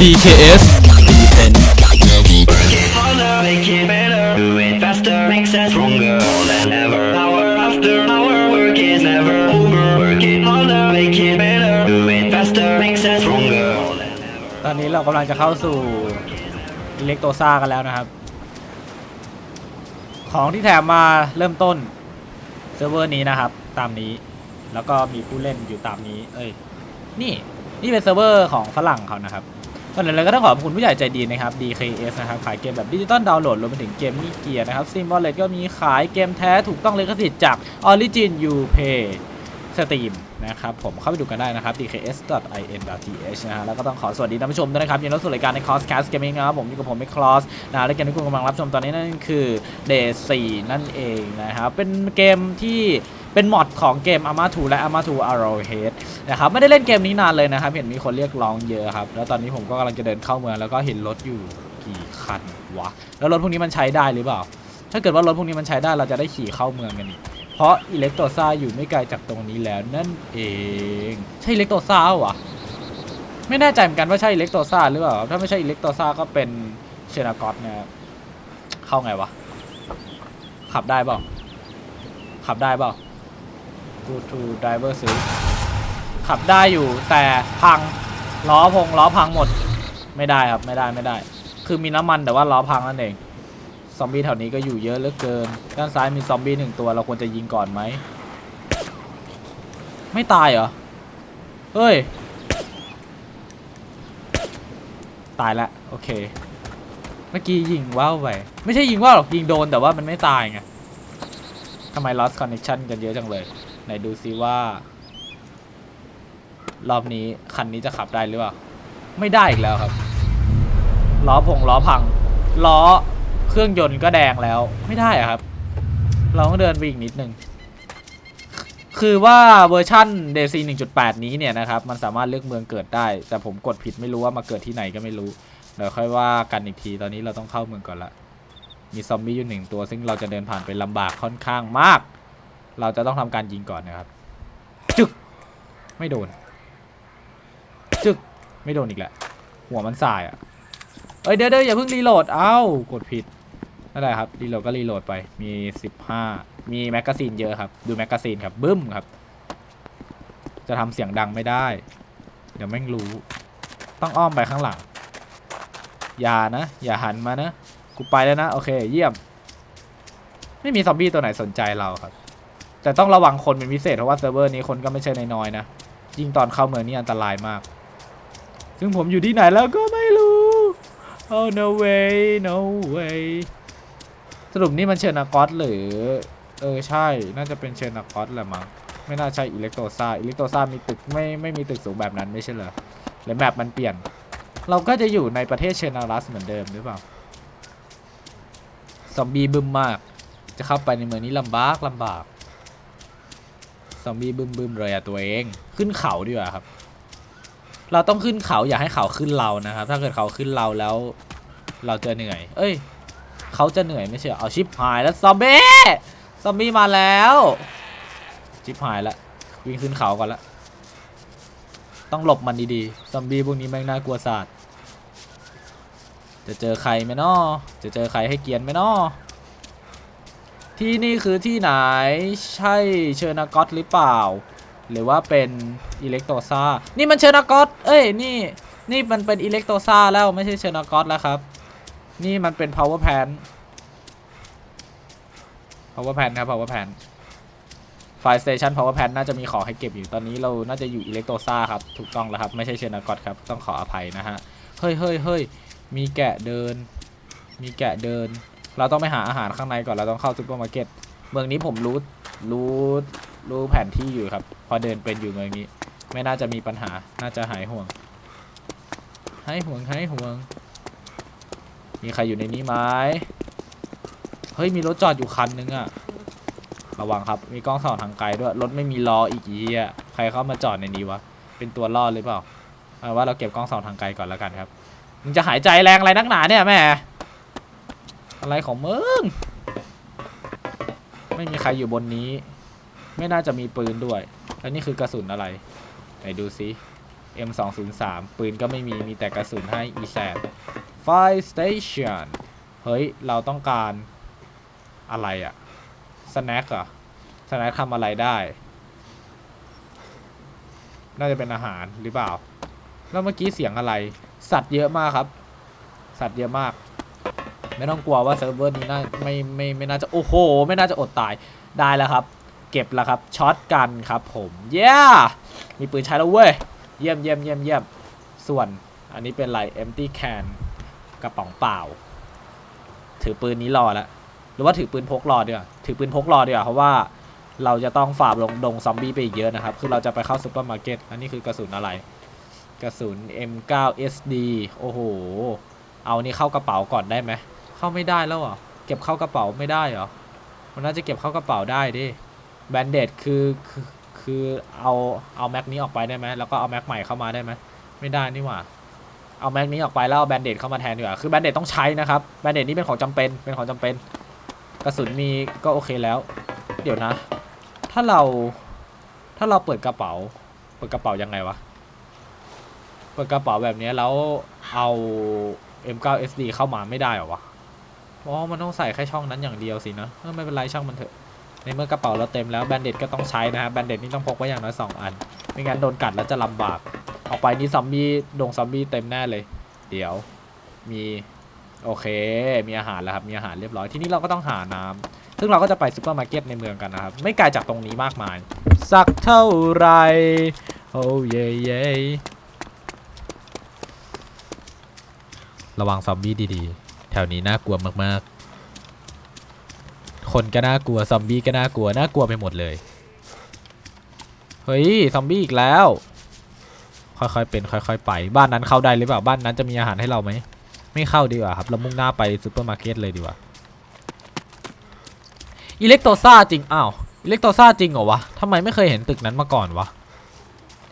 DKS Defense Get harder, make it better. Do it faster, makes us stronger than ever. Hour after hour, work is never over. Work it harder, make it better. Do it faster, makes us stronger than ever. ตอนนี้เรากำลังจะเข้าสู่อิเล็กโตซ่ากันแล้วนะครับ ของที่แถมมาเริ่มต้นเซิร์ฟเวอร์นี้นะครับ ตามนี้แล้วก็มีผู้เล่นอยู่ตามนี้ เอ้ย นี่ นี่เป็นเซิร์ฟเวอร์ของฝรั่งเขานะครับ ก่อนอื่นเลยก็ต้องขอบคุณผู้ใหญ่ใจดีนะครับ DKS นะครับ ขายเกมแบบดิจิตอลดาวน์โหลดรวมไปถึงเกมมีเกียร์นะครับซิมบอลเลตก็มีขายเกมแท้ถูกต้องเลยก็สิทธิ์จาก Origin UPay สตรีมนะครับผมเข้าไปดูกันได้นะครับ dks.in.th นะฮะแล้วก็ต้องขอสวัสดีท่านผู้ชมด้วยนะครับยินดีต้อนรับสู่รายการใน Crosscast Gaming นะครับผมอยู่กับผมไม่ Cross นะและเกมที่คุณกำลังรับชมตอนนี้นั่นคือ Day 4นั่นเองนะครับเป็นเกมที่ เป็นมอดของเกม Arma 2 และ Arma 2 Arrowhead นะครับไม่ได้เล่นเกมนี้นานเลยนะครับเห็นมีคนเรียกร้องเยอะครับ แล้วตอนนี้ผมก็กำลังจะเดินเข้าเมืองแล้วก็เห็นรถอยู่กี่คันวะแล้วรถพวกนี้มันใช้ได้หรือเปล่า ถ้าเกิดว่ารถพวกนี้มันใช้ได้เราจะได้ขี่เข้าเมืองกันอีกเพราะอิเล็กโตซ่าอยู่ไม่ไกลจากตรงนี้แล้วนั่นเองใช่อิเล็กโตซ่าวะไม่แน่ใจเหมือนกันว่าใช่อิเล็กโตซ่าหรือเปล่าถ้าไม่ใช่อิเล็กโตซ่าก็เป็นเชนากอตนะครับเข้าไงวะขับได้เปล่าขับได้เปล่า go to driver ซื้อขับได้อยู่แต่พังล้อพงล้อพังหมดไม่ได้ครับไม่ได้ไม่ได้ คือมีน้ำมันแต่ว่าล้อพังนั่นเองซอมบี้แถวนี้ก็อยู่เยอะเหลือเกิน ด้านซ้ายมีซอมบี้หนึ่งตัวเราควรจะยิงก่อนไหม ไม่ตายเหรอ เฮ้ย ตายละโอเค เมื่อกี้ยิงว่าวไป ไม่ใช่ยิงว่าวหรอกยิงโดนแต่ว่ามันไม่ตายไงทำไม lost connection กันเยอะจังเลย นดูซิว่า รอบนี้คันนี้จะขับได้หรือเปล่า ไม่ได้อีกแล้วครับ ล้อพงล้อพัง ล้อเครื่องยนต์ก็แดงแล้ว ไม่ได้อะครับ เราต้องเดินไปอีกนิดนึง คือว่าเวอร์ชั่น d c 1.8 นี้เนี่ยนะครับ มันสามารถเลือกเมืองเกิดได้ แต่ผมกดผิดไม่รู้ว่ามาเกิดที่ไหนก็ไม่รู้ เดี๋ยวค่อยว่ากันอีกที ตอนนี้เราต้องเข้าเมืองก่อนละ มีซอมบี้อยู่หนึ่งตัว ซึ่งเราจะเดินผ่านไปลำบากค่อนข้างมาก เราจะต้องทำการยิงก่อนนะครับ จึก ไม่โดน จึก ไม่โดนอีกแหละหัวมันสายอะ เอ้ยเดี๋ยวเดี๋ยวอย่าเพิ่งรีโหลด เอ้ากดผิด นั่นแหละครับ รีโหลดก็รีโหลดไป มี 15 มีแมกกาซีนเยอะครับ ดูแมกกาซีนครับ บึ้มครับ จะทำเสียงดังไม่ได้ เดี๋ยวแม่งรู้ ต้องอ้อมไปข้างหลัง อย่านะ อย่าหันมานะ กูไปแล้วนะ โอเค เยี่ยม ไม่มีซอมบี้ตัวไหนสนใจเราครับ แต่ต้องระวังคนเป็นพิเศษเพราะว่าเซิร์ฟเวอร์นี้คนก็ไม่ใช่น้อยๆนะยิ่งตอนเข้าเมืองนี่อันตรายมาก ซึ่งผมอยู่ที่ไหนแล้วก็ไม่รู้ Oh no way no way สรุปนี่มันเชนากอสหรือ เออใช่ น่าจะเป็นเชนากอสแหละมั้ง ไม่น่าใช่อิเล็กโตซ่าอิเล็กโตซ่ามีตึกไม่ไม่มีตึกสูงแบบนั้นไม่ใช่เหรอหรือแมปมันเปลี่ยน เราก็จะอยู่ในประเทศเชนารัสเหมือนเดิมหรือเปล่า ซอมบี้บึ้มมาก จะเข้าไปในเมืองนี้ลำบากลำบาก ซอมบี้บึ้มบึ้มเลยอะตัวเอง ขึ้นเขาดีกว่าครับ เราต้องขึ้นเขาอย่าให้เขาขึ้นเรานะครับ ถ้าเกิดเขาขึ้นเราแล้ว เราจะเหนื่อย เอ้ย เขาจะเหนื่อยไม่ใช่เอเอาชิปหายแล้วซอมบี้ซอมบี้มาแล้วชิปหายแล้ววิ่งขึ้นเขาก่อนละต้องหลบมันดีๆซอมบี้พวกนี้แม่งน่ากลัวสัตว์จะเจอใครไหมน้อจะเจอใครให้เกียนไหมน้อ ที่นี่คือที่ไหนใช่เชอร์นากอตหรือเปล่า หรือว่าเป็นอิเล็กโตซานี่มันเชอร์นากอตเอ้ยนี่นี่มันเป็นอิเล็กโตซาแล้วไม่ใช่เชอร์นากอตแล้วครับ นี่มันเป็น power pan power pan ครับ power pan ไฟสเตชัน power pan น่าจะมีของให้เก็บอยู่ตอนนี้เราน่าจะอยู่อิเล็กโตซาครับ ถูกต้องแล้วครับ ไม่ใช่เชอร์นากอตครับ ต้องขออภัยนะฮะ เฮ้ยเฮ้ยเฮ้ยมีแกะเดิน มีแกะเดิน เราต้องไปหาอาหารข้างในก่อนเราต้องเข้าซูเปอร์มาร์เก็ตเมืองนี้ผมรู้รู้รู้แผนที่อยู่ครับ พอเดินเป็นอยู่เมืองนี้ ไม่น่าจะมีปัญหาน่าจะหายห่วงหายห่วงหายห่วง มีใครอยู่ในนี้ไหมเฮ้ยมีรถจอดอยู่คันนึงอะระวังครับ มีกล้องส่องทางไกลด้วยรถไม่มีล้ออีกอีอะใครเข้ามาจอดในนี้วะเป็นตัวล่อหรือเปล่าเอาว่าเราเก็บกล้องส่องทางไกลก่อนแล้วกันครับมึงจะหายใจแรงอะไรนักหนาเนี่ยแม่ อะไรของมึง ไม่มีใครอยู่บนนี้ ไม่น่าจะมีปืนด้วย แล้วนี่คือกระสุนอะไร ไหนดูซิ M203 ปืนก็ไม่มี มีแต่กระสุนให้อีแซด Fire Station เฮ้ย เราต้องการอะไรอะสแน็คอะสแน็คทำอะไรได้ น่าจะเป็นอาหารหรือเปล่า แล้วเมื่อกี้เสียงอะไร สัตว์เยอะมากครับ สัตว์เยอะมาก ไม่ต้องกลัวว่าเซิร์ฟเวอร์นี้น่าไม่ไม่ไม่น่าจะโอ้โห ไม่น่าจะอดตายได้แล้วครับ เก็บแล้วครับช็อตกันครับผมเย้มีปืนใช้แล้วเว้ยเยี่ยมเยี่ยมเยี่ยมเยี่ยมส่วนอันนี้เป็นไร empty can กระป๋องเปล่า ถือปืนนี้รอแล้วหรือว่าถือปืนพกรอดีกว่าถือปืนพกรอดีกว่าเพราะว่าเราจะต้องฝ่าลงดงซอมบี้ไปอีกเยอะนะครับ คือเราจะไปเข้าซูเปอร์มาร์เก็ต อันนี้คือกระสุนอะไร กระสุน M9 SD โอ้โห เอานี่เข้ากระเป๋าก่อนได้ไหม เข้าไม่ได้แล้วเหรอเก็บเข้ากระเป๋าไม่ได้เหรอมันน่าจะเก็บเข้ากระเป๋าได้ดิแบนเดดคือคือคือเอาเอาแม็กนี้ออกไปได้ไหมแล้วก็เอาแม็กใหม่เข้ามาได้ไหมไม่ได้นี่หว่าเอาแม็กนี้ออกไปแล้วเอาแบนเดดเข้ามาแทนดีกว่าคือแบนเดดต้องใช้นะครับแบนเดดนี่เป็นของจำเป็นเป็นของจำเป็น กระสุนมีก็โอเคแล้ว เดี๋ยวนะ ถ้าเราถ้าเราเปิดกระเป๋า เปิดกระเป๋ายังไงวะเปิดกระเป๋าแบบนี้แล้วเอา M9 SD เข้ามาไม่ได้เหรอวะ อ๋อมันต้องใส่แค่ช่องนั้นอย่างเดียวสินะไม่เป็นไรช่างมันเถอะในเมื่อกระเป๋าเราเต็มแล้วแบนเด็ดก็ต้องใช้นะฮะแบนเด็ดนี่ต้องพกไว้อย่างน้อยสองอันไม่งั้นโดนกัดแล้วจะลำบาก ออกไปนี่ซอมบี้ดงซอมบี้เต็มแน่เลย เดี๋ยวมีโอเค มีอาหารแล้วครับมีอาหารเรียบร้อยที่นี่เราก็ต้องหาน้ำซึ่งเราก็จะไปซูเปอร์มาร์เก็ตในเมืองกันนะครับ ไม่ไกลจากตรงนี้มากมาย สักเท่าไหรโอ้เย่เย่ระวังซอมบี้ดีๆ แถวนี้น่ากลัวมากๆ คนก็น่ากลัว ซอมบี้ก็น่ากลัว น่ากลัวไปหมดเลย เฮ้ย ซอมบี้อีกแล้ว ค่อยๆเป็น ค่อยๆไป บ้านนั้นเข้าได้หรือเปล่า บ้านนั้นจะมีอาหารให้เราไหม ไม่เข้าดีกว่าครับ เรามุ่งหน้าไปซูเปอร์มาร์เก็ตเลยดีกว่า อิเล็กโตซ่าจริง อ้าว อิเล็กโตซ่าจริงเหรอวะทำไมไม่เคยเห็นตึกนั้นมาก่อนวะ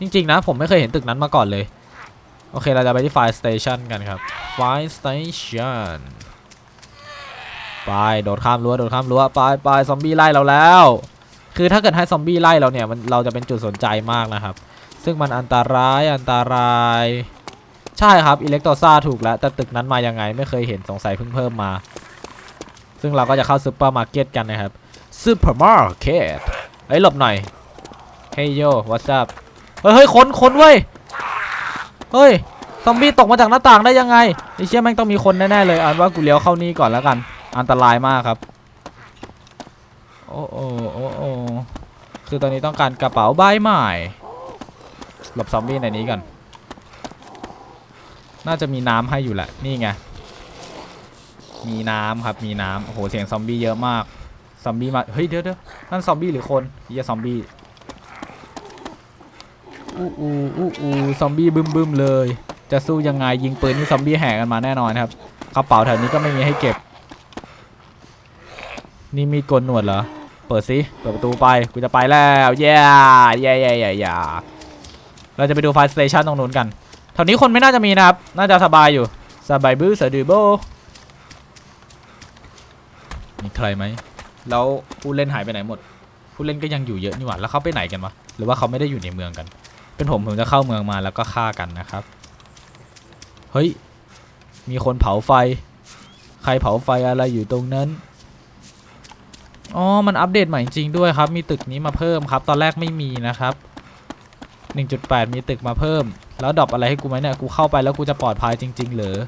จริงๆนะ ผมไม่เคยเห็นตึกนั้นมาก่อนเลย โอเค เราจะไปที่ Fire Station กันครับ Fire Station ไปโดดข้ามรั้วโดดข้ามรั้วไปไปซอมบี้ไล่เราแล้ว คือถ้าเกิดให้ซอมบี้ไล่เราเนี่ยมันเราจะเป็นจุดสนใจมากนะครับ ซึ่งมันอันตรายอันตราย ใช่ครับอิเล็กโตซ่าถูกแล้ว แต่ตึกนั้นมายังไงไม่เคยเห็นสงสัยเพิ่งเพิ่มมา ซึ่งเราก็จะเข้าซูเปอร์มาร์เก็ตกันนะครับซูเปอร์มาร์เก็ตเฮ้ยหลบหน่อยเฮ้ยโย what's up เฮ้ยเฮ้ยคนคนเว้ยเฮ้ย ซอมบี้ตกมาจากหน้าต่างได้ยังไงไอเชี่ยแม่งต้องมีคนแน่ๆเลยอ่านว่ากูเลี้ยวเข้านี่ก่อนแล้วกัน อันตรายมากครับ โอ้โอ้โอ้โอ้คือตอนนี้ต้องการกระเป๋าใบใหม่ หลบซอมบี้ในนี้ก่อน น่าจะมีน้ำให้อยู่แหละ นี่ไง มีน้ำครับ มีน้ำโอ้โห เสียงซอมบี้เยอะมาก ซอมบี้มา เฮ้ยเดี๋ยวเดี๋ยวนั่นซอมบี้หรือคนเฮียซอมบี้อู้อู้อู้อู้ซอมบี้บึ้มบึ้มเลย จะสู้ยังไงยิงปืนนี่ซอมบี้แห่กันมาแน่นอนครับกระเป๋าแถวนี้ก็ไม่มีให้เก็บ นี่มีดโกนหนวดเหรอ เปิดสิเปิดประตูไปกูจะไปแล้วเย้เย้เย้เย้เย้เราจะไปดูไฟสเตชันตรงนู้นกันแถวนี้คนไม่น่าจะมีนะครับ น่าจะสบายอยู่สบายบื้อสะดือโบมีใครไหมแล้วผู้เล่นหายไปไหนหมด ผู้เล่นก็ยังอยู่เยอะนี่หว่าแล้วเขาไปไหนกันวะหรือว่าเขาไม่ได้อยู่ในเมืองกัน เป็นผมผมจะเข้าเมืองมาแล้วก็ฆ่ากันนะครับ เฮ้ย มีคนเผาไฟ ใครเผาไฟอะไรอยู่ตรงนั้น อ๋อ มันอัปเดตใหม่จริงด้วยครับ มีตึกนี้มาเพิ่มครับ ตอนแรกไม่มีนะครับ 1.8 มีตึกมาเพิ่ม แล้วดรอปอะไรให้กูไหมเนี่ย กูเข้าไปแล้วกูจะปลอดภัยจริง ๆ เหรอ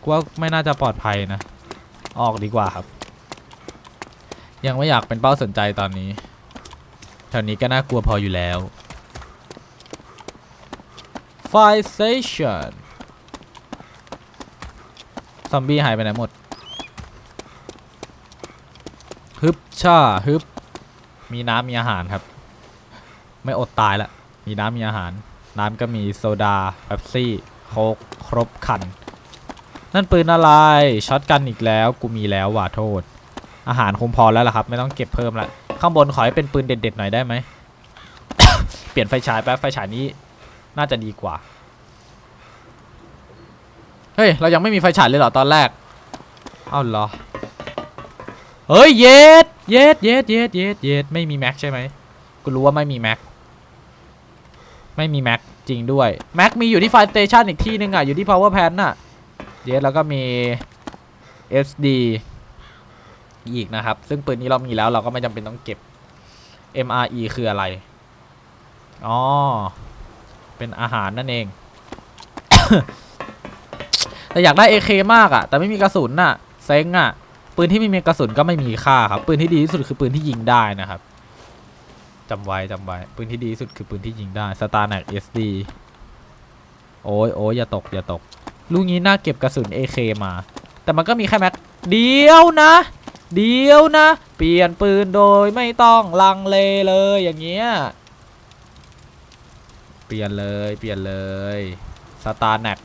กูว่าไม่น่าจะปลอดภัยนะ ออกดีกว่าครับ ยังไม่อยากเป็นเป้าสนใจตอนนี้ แถวนี้ก็น่ากลัวพออยู่แล้ว Fire Station ซอมบี้หายไปไหนหมด ฮึบช่าฮึบ มีน้ำมีอาหารครับ ไม่อดตายละ มีน้ำมีอาหาร น้ำก็มีโซดาเป๊ปซี่ โค้กครบคัน นั่นปืนอะไร ช็อตกันอีกแล้ว กูมีแล้วว่ะโทษ อาหารคงพอแล้วล่ะครับ ไม่ต้องเก็บเพิ่มละ ข้างบนขอให้เป็นปืนเด็ดๆหน่อยได้ไหม เปลี่ยนไฟฉายแป๊บ ไฟฉายนี้น่าจะดีกว่า เฮ้ย เรายังไม่มีไฟฉายเลยเหรอตอนแรก เอ้าเหรอ เฮ้ย เย็ด เย็ด เย็ด เย็ด เย็ด เย็ด ไม่มีแม็กใช่ไหมกูรู้ว่าไม่มีแม็ก ไม่มีแม็กจริงด้วย แม็กมีอยู่ที่ไฟสเตชันอีกที่หนึงอะ อยู่ที่ power plant น่ะ เยสแล้วก็มี SD อีกนะครับ ซึ่งปืนนี้เรามีแล้วเราก็ไม่จำเป็นต้องเก็บ MRE คืออะไร อ๋อ เป็นอาหารนั่นเอง แต่อยากได้ AK มากอะแต่ไม่มีกระสุนน่ะเซ็งอะปืนที่ไม่มีกระสุนก็ไม่มีค่าครับ ปืนที่ดีที่สุดคือปืนที่ยิงได้นะครับจำไว้จำไว้ ปืนที่ดีที่สุดคือปืนที่ยิงได้ Star n a c SD โอ้ยโอ้ยอย่าตกอย่าตก ลูกนี้น่าเก็บกระสุน AK มา แต่มันก็มีแค่แม็กเดียวนะ เดียวนะ เปลี่ยนปืนโดยไม่ต้องลังเลเลยอย่างเงี้ย เปลี่ยนเลยเปลี่ยนเลยสตาร์แนก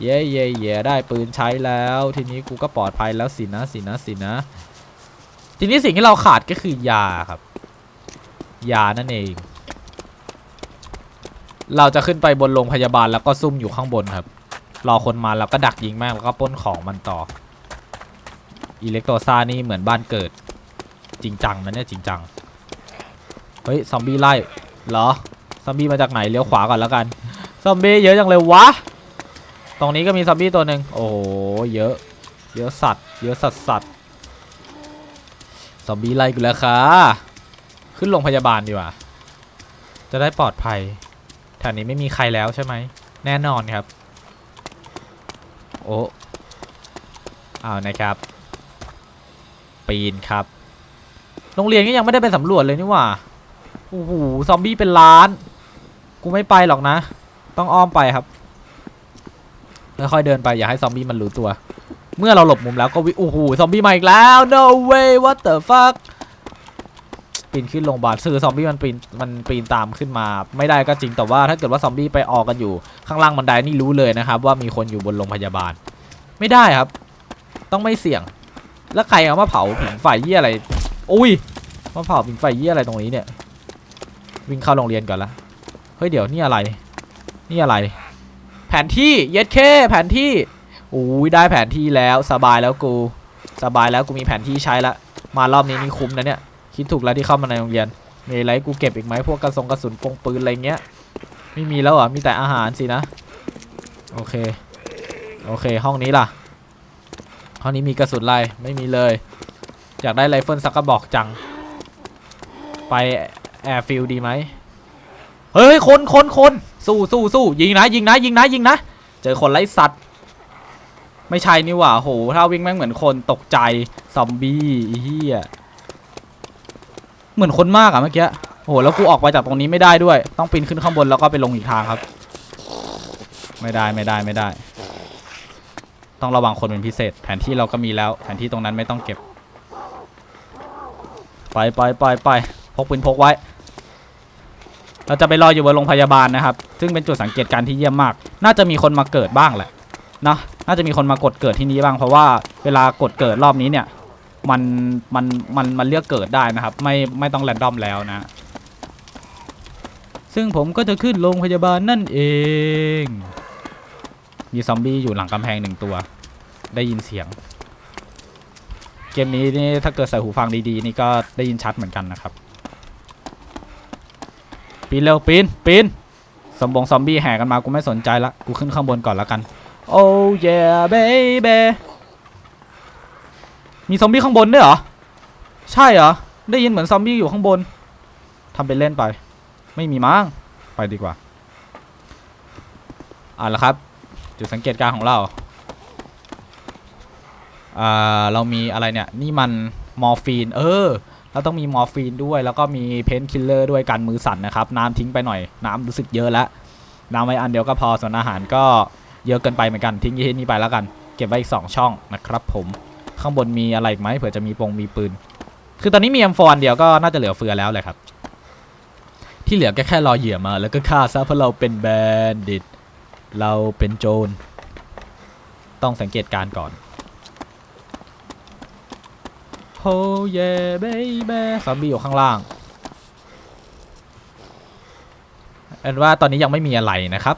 เย่เย่เย่ได้ปืนใช้แล้ว ทีนี้กูก็ปลอดภัยแล้วสินะสินะสินะ ทีนี้สิ่งที่เราขาดก็คือยาครับ ยานั่นเอง เราจะขึ้นไปบนโรงพยาบาลแล้วก็ซุ่มอยู่ข้างบนครับ รอคนมาแล้วก็ดักยิงแม่งแล้วก็ป้นของมันต่อ อิเล็กโตซานี่เหมือนบ้านเกิด จริงจังนะเนี่ยจริงจัง เฮ้ยซอมบี้ไล่เหรอ ซอมบี้มาจากไหนเลี้ยวขวาก่อนแล้วกัน ซอมบี้เยอะจังเลยวะ ตรงนี้ก็มีซอมบี้ตัวหนึ่งโอ้โหเยอะ เยอะสัตว์ เยอะสัตว์สัตว์ซอมบี้ไล่กูแล้วค่ะ ขึ้นโรงพยาบาลดีกว่า จะได้ปลอดภัยแถวนี้ไม่มีใครแล้วใช่ไหม แน่นอนครับ โอ้เอานะครับ ปีนครับ โรงเรียนก็ยังไม่ได้ไปสำรวจเลยนี่หว่า โอ้โห ซอมบี้เป็นล้าน กูไม่ไปหรอกนะ ต้องอ้อมไปครับ ค่อยๆเดินไปอย่าให้ซอมบี้มันรู้ตัว เมื่อเราหลบมุมแล้วก็วิโอ้โหซอมบี้มาอีกแล้ว no way what the fuck ปีนขึ้นโรงบาลคือซอมบี้มันปีนมันปีนตามขึ้นมาไม่ได้ก็จริงแต่ว่าถ้าเกิดว่าซอมบี้ไปออกกันอยู่ข้างล่างบันไดนี่รู้เลยนะครับ ว่ามีคนอยู่บนโรงพยาบาล ไม่ได้ครับ ต้องไม่เสี่ยง แล้วใครเอามาเผาผิงไฟเยี่ยอะไรอุ้ยมาเผาผิงไฟเยี่ยอะไรตรงนี้เนี่ย วิ่งเข้าโรงเรียนก่อนละเฮ้ยเดี๋ยวนี่อะไร นี่อะไร ผนที่เย็ดเคแผนที่อุ้ยได้แผนที่แล้วสบายแล้วกู สบายแล้วกูมีแผนที่ใช้ละมารอบนี้นี่คุ้มนะเนี่ยคิดถูกแล้วที่เข้ามาในโรงเรียนมีอะไรกูเก็บอีกไหมพวกกระสงกระสุนปงปืนอะไรเงี้ยไม่มีแล้วอะมีแต่อาหารสินะโอเคโอเค ห้องนี้ล่ะ ห้องนี้มีกระสุนไรไม่มีเลย อยากได้ไรเฟิลสักกระบอกจัง ไปแอร์ฟิลดีไหม เฮ้ยคนคนคนสู้สู้สู้ยิงนะยิงนะยิงนะยิงนะเจอคนไล่สัตว์ ไม่ใช่นี่หว่าโหถ้าวิ่งแม่งเหมือนคนตกใจซอมบี้เหี้ยเหมือนคนมากอะเมื่อกี้โหแล้วกูออกไปจากตรงนี้ไม่ได้ด้วย ต้องปีนขึ้นข้างบนแล้วก็ไปลงอีกทางครับ ไม่ได้ไม่ได้ไม่ได้ ต้องระวังคนเป็นพิเศษ แผนที่เราก็มีแล้ว แผนที่ตรงนั้นไม่ต้องเก็บ ไปไปไปไปพกปืนพกไว้ เราจะไปรออยู่บนโรงพยาบาลนะครับ ซึ่งเป็นจุดสังเกตการณ์ที่เยี่ยมมาก น่าจะมีคนมาเกิดบ้างแหละนะน่าจะมีคนมากดเกิดที่นี้บ้างเพราะว่าเวลากดเกิดรอบนี้เนี่ย มันมันมันมันเลือกเกิดได้นะครับ ไม่ไม่ต้องแรนดอมแล้วนะ ซึ่งผมก็จะขึ้นโรงพยาบาลนั่นเอง มีซอมบี้อยู่หลังกำแพงหนึ่งตัว ได้ยินเสียง เกมนี้นี่ถ้าเกิดใส่หูฟังดีๆ นี่ก็ได้ยินชัดเหมือนกันนะครับ ปีนเร็วปีนปีนสมบงซอมบี้แห่กันมากูไม่สนใจละกูขึ้นข้างบนก่อนแล้วกันโอ้ย yeah baby มีซอมบี้ข้างบนด้วยเหรอใช่เหรอได้ยินเหมือนซอมบี้อยู่ข้างบนทำเป็นเล่นไป ไม่มีมั้งไปดีกว่าอ่าละครับ จุดสังเกตการของเราอ่าเรามีอะไรเนี่ย นี่มันมอร์ฟีน เออ เราต้องมีมอร์ฟีนด้วย แล้วก็มีเพนคิลเลอร์ด้วยกันมือสั่นนะครับ น้ำทิ้งไปหน่อย น้ำรู้สึกเยอะแล้วน้ำไว้อันเดียวก็พอส่วนอาหารก็เยอะเกินไปเหมือนกันทิ้งยี่นี้ไปแล้วกัน เก็บไว้อีก 2 ช่องนะครับ ผมข้างบนมีอะไรอีกไหมเผื่อจะมีปงมีปืน คือตอนนี้มี M4 อันเดียวก็น่าจะเหลือเฟือแล้วเลยครับ ที่เหลือก็แค่รอเหยื่อมา แล้วก็ฆ่าซะเพราะเราเป็นแบนดิตเราเป็นโจรต้องสังเกตการณ์ก่อน โ oh yeah baby ซอมบี้อยู่ข้างล่างอันว่าตอนนี้ยังไม่มีอะไรนะครับ